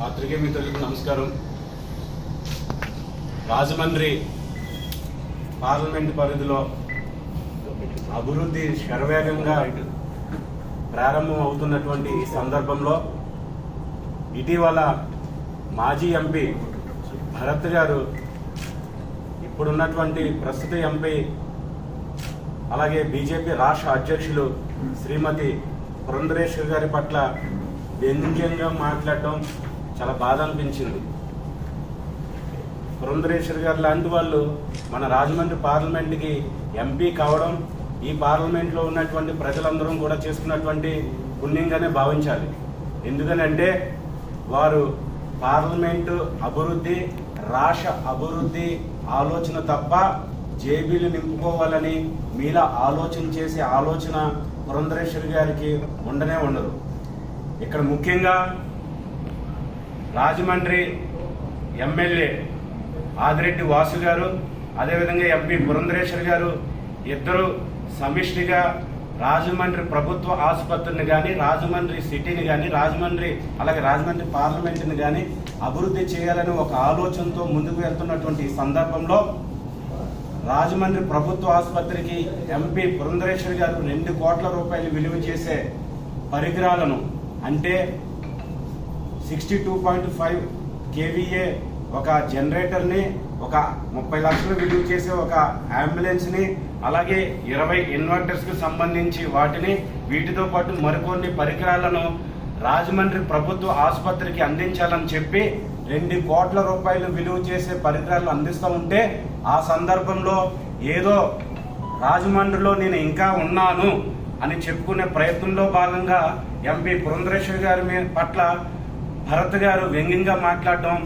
పాత్రికే మిత్రులకు నమస్కారం. రాజమండ్రి పార్లమెంట్ పరిధిలో అభివృద్ధి శరవేగంగా ప్రారంభం అవుతున్నటువంటి ఈ సందర్భంలో ఇటీవల మాజీ ఎంపీ భరత్ గారు ఇప్పుడున్నటువంటి ప్రస్తుత ఎంపీ అలాగే బీజేపీ రాష్ట్ర అధ్యక్షులు శ్రీమతి పురంధరేశ్వర్ గారి పట్ల వ్యంగ్యంగా మాట్లాడటం చాలా బాధ అనిపించింది. పురంధరేశ్వర్ గారు లాంటి వాళ్ళు మన రాజమండ్రి పార్లమెంట్కి ఎంపీ కావడం ఈ పార్లమెంట్లో ఉన్నటువంటి ప్రజలందరం కూడా చేసుకున్నటువంటి పుణ్యంగానే భావించాలి. ఎందుకనంటే వారు పార్లమెంటు అభివృద్ధి రాష్ట్ర అభివృద్ధి ఆలోచన తప్ప జేబీలు నింపుకోవాలని మీలా ఆలోచన చేసే ఆలోచన పురంధరేశ్వరి గారికి ఉండనే ఉండదు. ఇక్కడ ముఖ్యంగా రాజమండ్రి ఎమ్మెల్యే ఆదిరెడ్డి వాసు గారు అదేవిధంగా ఎంపీ పురంధరేశ్వర్ గారు ఇద్దరు సమిష్టిగా రాజమండ్రి ప్రభుత్వ ఆసుపత్రిని కానీ రాజమండ్రి సిటీని కానీ రాజమండ్రి అలాగే రాజమండ్రి పార్లమెంట్ని కానీ అభివృద్ధి చేయాలని ఒక ఆలోచనతో ముందుకు వెళ్తున్నటువంటి ఈ సందర్భంలో రాజమండ్రి ప్రభుత్వ ఆసుపత్రికి ఎంపీ పురంధరేశ్వరి గారు రెండు కోట్ల రూపాయలు విలువ చేసే పరికరాలను అంటే sixty two point five KVA ఒక జనరేటర్ని ఒక ముప్పై లక్షలు విలువ చేసే ఒక అంబులెన్స్ని అలాగే ఇరవై ఇన్వర్టర్స్కి సంబంధించి వాటిని వీటితో పాటు మరికొన్ని పరికరాలను రాజమండ్రి ప్రభుత్వ ఆసుపత్రికి అందించాలని చెప్పి రెండు కోట్ల రూపాయలు విలువ చేసే పరికరాలు అందిస్తూ ఉంటే ఆ సందర్భంలో ఏదో రాజమండ్రిలో నేను ఇంకా ఉన్నాను అని చెప్పుకునే ప్రయత్నంలో భాగంగా ఎంపీ పురంధరేశ్వరి గారి పట్ల భరత్ గారు వ్యంగ్యంగా మాట్లాడడం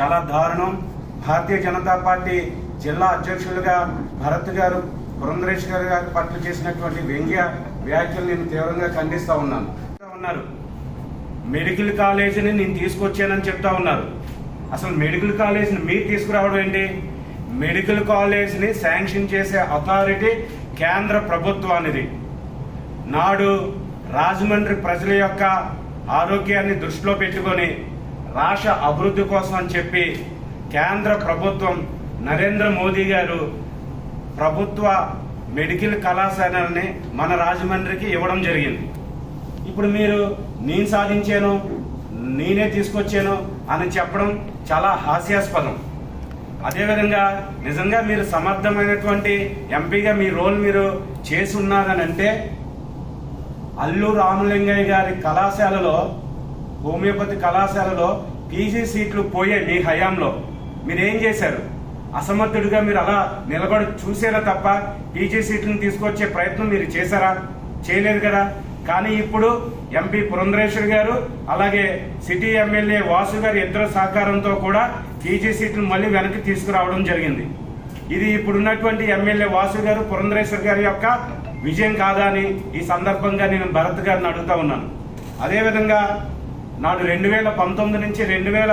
చాలా దారుణం. భారతీయ జనతా పార్టీ జిల్లా అధ్యక్షులుగా భరత్ గారు పురంధరేశ్వరి గారి పట్ల చేసినటువంటి వ్యంగ్య వ్యాఖ్యలు నేను తీవ్రంగా ఖండిస్తూ ఉన్నాను. ఉన్నారు. మెడికల్ కాలేజీని నేను తీసుకొచ్చానని చెప్తా ఉన్నారు. అసలు మెడికల్ కాలేజీని మీరు తీసుకురావడం ఏంటి? మెడికల్ కాలేజ్ని శాంక్షన్ చేసే అథారిటీ కేంద్ర ప్రభుత్వానిది. నాడు రాజమండ్రి ప్రజల యొక్క ఆరోగ్యాన్ని దృష్టిలో పెట్టుకొని రాష్ట్ర అభివృద్ధి కోసం అని చెప్పి కేంద్ర ప్రభుత్వం నరేంద్ర మోదీ గారు ప్రభుత్వ మెడికల్ కళాశాలని మన రాజమండ్రికి ఇవ్వడం జరిగింది. ఇప్పుడు మీరు నేను సాధించాను నేనే తీసుకొచ్చాను అని చెప్పడం చాలా హాస్యాస్పదం. అదేవిధంగా నిజంగా మీరు సమర్థమైనటువంటి ఎంపీగా మీ రోల్ మీరు చేసి ఉన్నారని అంటే అల్లు రామలింగయ్య గారి కళాశాలలో హోమియోపతి కళాశాలలో పీజీ సీట్లు పోయాయి మీ హయాంలో. మీరేం చేశారు? అసమర్థుడిగా మీరు అలా నిలబడి చూసారా తప్ప పీజీ సీట్లను తీసుకొచ్చే ప్రయత్నం మీరు చేశారా? చేయలేదు కదా. కానీ ఇప్పుడు ఎంపీ పురంధరేశ్వర్ గారు అలాగే సిటీ ఎమ్మెల్యే వాసు గారి ఇద్దరు సహకారంతో కూడా పీజీ సీట్లు మళ్ళీ వెనక్కి తీసుకురావడం జరిగింది. ఇది ఇప్పుడున్నటువంటి ఎమ్మెల్యే వాసు గారు పురంధరేశ్వర్ గారి యొక్క విజయం కాదా అని ఈ సందర్భంగా నేను భరత్ గారిని అడుగుతా ఉన్నాను. అదేవిధంగా నాడు రెండు వేల పంతొమ్మిది నుంచి రెండు వేల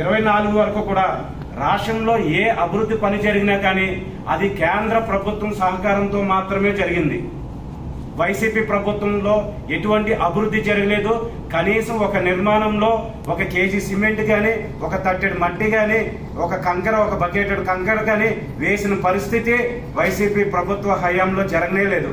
ఇరవై నాలుగు వరకు కూడా రాష్ట్రంలో ఏ అభివృద్ధి పని జరిగినా కానీ అది కేంద్ర ప్రభుత్వం సహకారంతో మాత్రమే జరిగింది. వైసీపీ ప్రభుత్వంలో ఎటువంటి అభివృద్ధి జరగలేదు. కనీసం ఒక నిర్మాణంలో ఒక కేజీ సిమెంట్ కానీ ఒక తట్టెడు మట్టి కానీ ఒక కంకర ఒక బకెటెడ్ కంకర కానీ వేసిన పరిస్థితి వైసీపీ ప్రభుత్వ హయాంలో జరగనే లేదు.